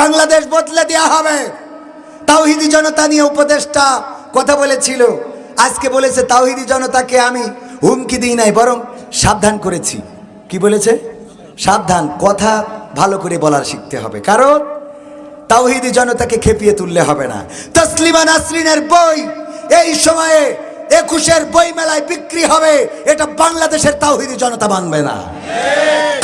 বাংলাদেশ বদলে দেওয়া হবে। তাওহিদি জনতা নিয়ে উপদেষ্টা কথা বলেছিল। আজকে বলেছে, তাওহিদি জনতাকে আমি হুমকি দিই নাই, বরং সাবধান করেছি। কি বলেছে? সাবধান, কথা ভালো করে বলার শিখতে হবে। কারণ তাওহিদি জনতাকে খেপিয়ে তুললে হবে না। তসলিমা নাসরিনের বই এই সময়ে একুশের বই মেলায় বিক্রি হবে, এটা বাংলাদেশের তাওহিদি জনতা মানবে না।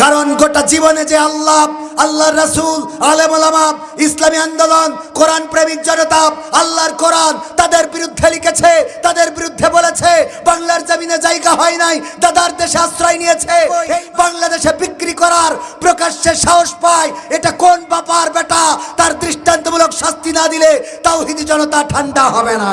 কারণ গোটা জীবনে যে আল্লাহ আল্লাহ রসুল আলেম ওলামা ইসলামী আন্দোলন, কোরআন প্রেমিক জনতা, আল্লাহর কোরআন তাদের বিরুদ্ধে লিখেছে, তাদের বিরুদ্ধে বলেছে, বাংলার জমিনে জায়গা হয় নাই, দাদার দেশে আশ্রয় নিয়েছে বাংলাদেশে বিক্রি করার প্রকাশ্যে সাহস পায়, এটা কোন বাপার বেটা? তার দৃষ্টান্তমূলক শাস্তি না দিলে তাওহিদি জনতা ঠান্ডা হবে না।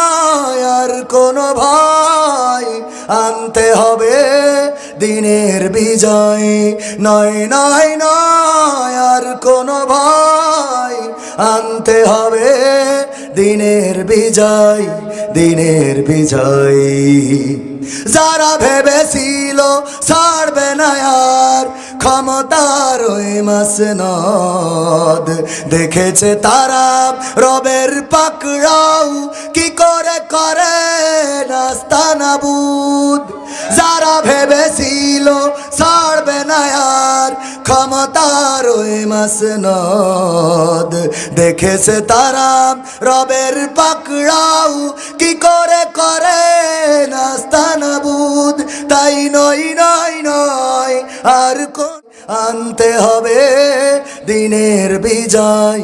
আনতে হবে, দিনের বিজয় নয় নয় নয়, আর কোনো ভয় আনতে হবে। দিনের বিজয় দিনের বিজয়। যারা ভেবেছিল ছাড়বে না আর ক্ষমতার ওই মাস নদ দেখেছে তারা রবের পাকড়াও, কি করে করে নাস্তানাবুদ ভেবেছিল ছাড়বে না আর। ক্ষমতার ওই মাস নদ দেখেছে তারা রবের পাকড়াও কি করে করে নাস্তানাবুদ তাই নয় নয় নয়, আর কোন আনতে হবে দিনের বিজয়।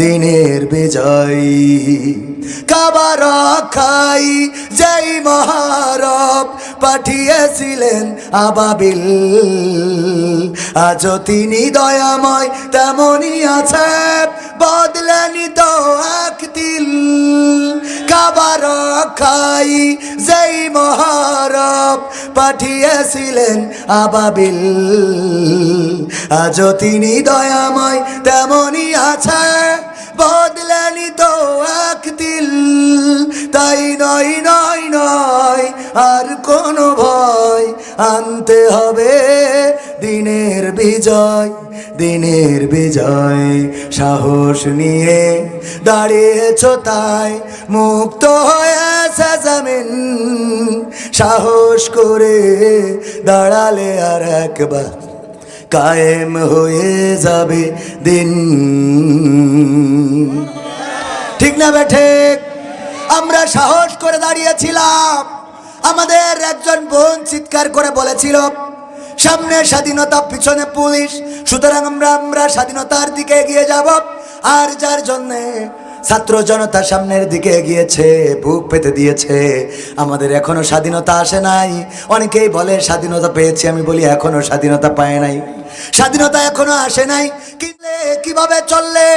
দিনের বিজয়। কাবার খাই যেই মহারব পাঠিয়েছিলেন আবাবিল। আজ তিনি দয়াময় তেমনই আছে বদলেনি তো এক দিল কাবার খাই যেই মহারব পাঠিয়েছিলেন আবাবিল। আজ তিনি দয়াময় তেমনই আছে তাই নয় নয় নয়, আর কোনো ভয় আনতে হবে। দিনের বিজয় দিনের বিজয়, সাহস নিয়ে দাঁড়িয়েছ তাই মুক্ত হয়েছে জমিন। সাহস করে দাঁড়ালে আর একবার কায়েম হয়ে যাবে দিন। ঠিক না বেঠে আমরা সাহস করে দাঁড়িয়েছিলাম। আমাদের একজন বোন চিৎকার করে বলেছিল, সামনে স্বাধীনতা, পিছনে পুলিশ, সুতরাং আমরা আমরা স্বাধীনতার দিকে এগিয়ে যাব। আর যার জন্যে ছাত্র জনতা সামনের দিকে এগিয়েছে বুক পেতে দিয়েছে। আমাদের এখনও স্বাধীনতা আসে নাই। অনেকেই বলে, স্বাধীনতা পেয়েছি, আমি বলি, এখনও স্বাধীনতা পায় নাই। স্বাধীনতা এখনও আসে নাই। কিনলে কীভাবে চললে?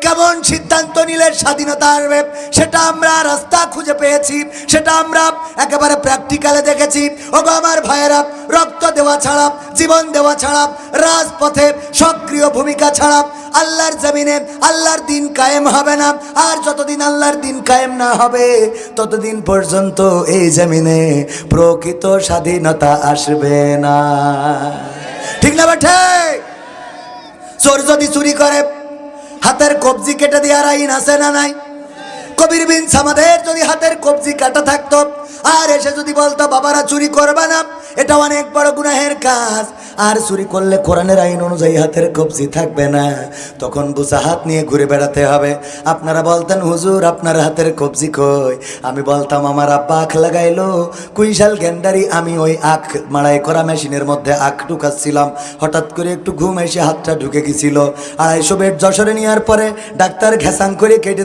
কেমন সিদ্ধান্ত নিলে স্বাধীনতা আসবে সেটা আমরা রাস্তা খুঁজে পেয়েছি। সেটা আমরা একেবারে প্র্যাকটিক্যালে দেখেছি। ওগো আমার ভাইয়েরা, রক্ত দেওয়া ছাড়া, জীবন দেওয়া ছাড়া, রাজপথে সক্রিয় ভূমিকা ছাড়া আল্লাহর জমিনে আল্লাহর দিন কায়েম হবে না। আর যতদিন আল্লাহর দিন কায়েম না হবে, ততদিন পর্যন্ত এই জমিনে প্রকৃত স্বাধীনতা আসবে না। ঠিক না বেঠে চোর যদি চুরি করে, হাতের কবজি কেটে দেওয়ার আইন আছে না নাই? কবির বিন সামাদের যদি হাতের কবজি কাটা থাকতো, আর এসে যদি বলতো, বাবারা চুরি করবে না, এটা অনেক বড় গুনাহের কাজ। আর চুরি করলে কোরআনের আইন অনুযায়ী হাতের কবজি থাকবে না। তখন বুসা হাত নিয়ে ঘুরে বেড়াতে হবে। আপনারা বলতেন, হুজুর, আপনার হাতের কবজি কই? আমি বলতাম, আমার আব্বা আখ লাগাইলো। কুইশাল গেন্ডারি, আমি ওই আখ মাড়াই করা মেশিনের মধ্যে আখ ঢুকাচ্ছিলাম। হঠাৎ করে একটু ঘুম এসে হাতটা ঢুকে গেছিল। আড়াইশো বেড যশোরে নেওয়ার পরে ডাক্তার ঘেসাং করে কেটে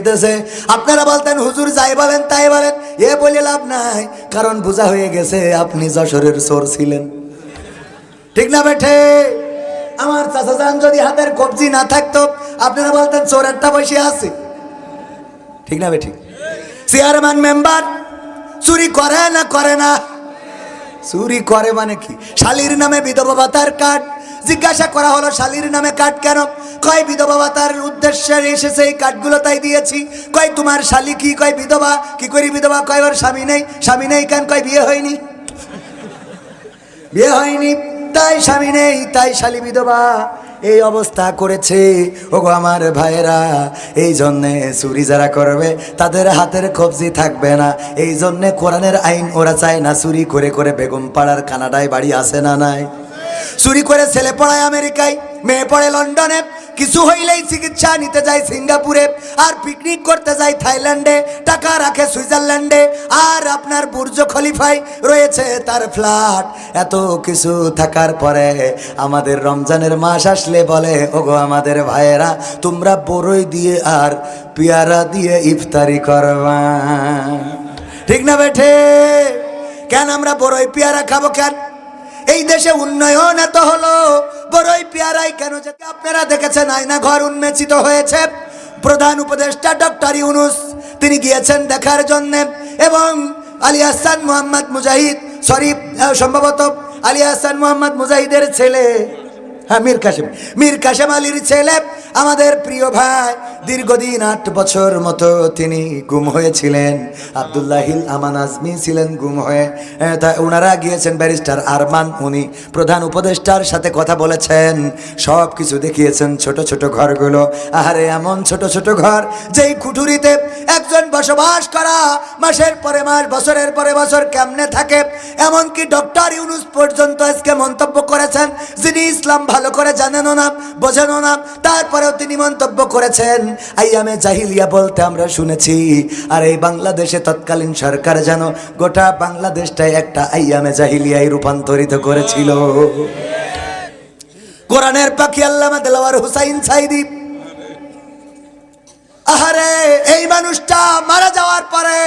আপনারা বলতেন, হুজুর, যাই বলেন, তাই বলেন। এ বলে লাভ নাই, কারণ বোঝা হয়ে গেছে, আপনি যশোরের সোর ছিলেন। ঠিক না বেঠে? আমার চাচা যান যদি হাতের কবজি না থাকতো, আপনারা বলতেন চোর একটা বসে আছে। ঠিক না বেঠি? চেয়ারম্যান মেম্বার চুরি করে না করে না? চুরি করে মানে কি? শালির নামে বিধবা ভাতার কার্ড। জিজ্ঞাসা করা হলো, শালির নামে কার্ড কেন? কয়, বিধবা ভাতার উদ্দেশ্যে এসেছে এই কার্ডগুলো তাই দিয়েছি। কয়, তোমার শালি কি? কয়, বিধবা? কি করি বিধবা? কয়, ওর স্বামী নেই? স্বামী নেই কেন? কয়, বিয়ে হয়নি। বিয়ে হয়নি। তাই স্বামী নেই, তাই শালি বিধবা। এই অবস্থা করেছে। ওগো আমার ভাইয়েরা, এই জন্যে চুরি যারা করবে, তাদের হাতের কবজি থাকবে না। এই জন্যে কোরআনের আইন ওরা চায় না, চুরি করে করে বেগম পাড়ার কানাডায় বাড়ি আসে না নাই। চুরি করে ছেলে পড়ায় আমেরিকায়, মেয়ে পড়ে লন্ডনে কিছু হইলেই চিকিৎসা নিতে যায় সিঙ্গাপুরে আর পিকনিক করতে যায় থাইল্যান্ডে, টাকা রাখে সুইজারল্যান্ডে, আর আপনার বুর্জ খলিফায় রয়েছে তার ফ্ল্যাট। এত কিছু থাকার পরে আমাদের রমজানের মাস আসলে বলে, ওগো আমাদের ভাইয়েরা, তোমরা বড়ই দিয়ে আর পেয়ারা দিয়ে ইফতারি করবা। ঠিক না বেঠে? কেন আমরা বড়ই পেয়ারা খাব কেন? এই দেশে উন্নয়ন এত হলো। বড়ই পেয়ারাই কেন যেতে? আপনারা দেখেছেন আয়না ঘর উন্মেচিত হয়েছে। প্রধান উপদেষ্টা ডক্টর ইউনুস, তিনি গিয়েছেন দেখার জন্য এবং আলী হাসান মোহাম্মদ মুজাহিদ, সরি সম্ভবত আলী হাসান মোহাম্মদ মুজাহিদের ছেলে হ্যাঁ মীর কাশেম মীর কাশেম আলীর ছেলে, আমাদের প্রিয় ভাই দীর্ঘদিন আট বছর মতো তিনি গুম হয়েছিলেন। আবদুল্লাহিল আমান আজমি ছিলেন গুম হয়ে তাই ওনারা গিয়েছেন ব্যারিস্টার আরমান। উনি প্রধান উপদেষ্টার সাথে কথা বলেছেন, সব কিছু দেখিয়েছেন ছোট ছোট ঘরগুলো। আহারে, এমন ছোট ছোট ঘর যেই কুঠুরিতে একজন বসবাস করা মাসের পরে মাস, বছরের পরে বছর কেমনে থাকে? এমনকি ডক্টর ইউনুস পর্যন্ত আজকে মন্তব্য করেছেন, যিনি ইসলাম ভালো করে জানেনও না, বোঝেনও না, তারপরেও তিনি মন্তব্য করেছেন। আইয়ামে জাহিলিয়া বলতে আমরা শুনেছি, আর এই বাংলাদেশে তৎকালীন সরকার যেন গোটা বাংলাদেশটাই একটা আইয়ামে জাহিলিয়ায় রূপান্তরিত করেছিল। কোরআনের পাখি আল্লামা দেলাওয়ার হুসাইন সাইদি, আহারে, এই মানুষটা মারা যাওয়ার পরে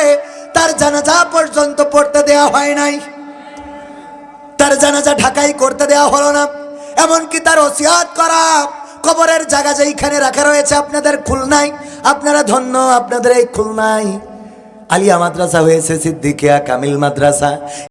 তার জানাজা পর্যন্ত পড়তে দেয়া হয় নাই। তার জানাজা ঢাকাই করতে দেওয়া হলো না। এমনকি তার ওসিয়াত করা কবরের জায়গা যেইখানে রাখা রয়েছে আপনাদের খুলনায়, আপনারা ধন্য, আপনাদের এই খুলনায়। আলিয়া মাদ্রাসা হয়েছে সিদ্দিকিয়া, কামিল মাদ্রাসা।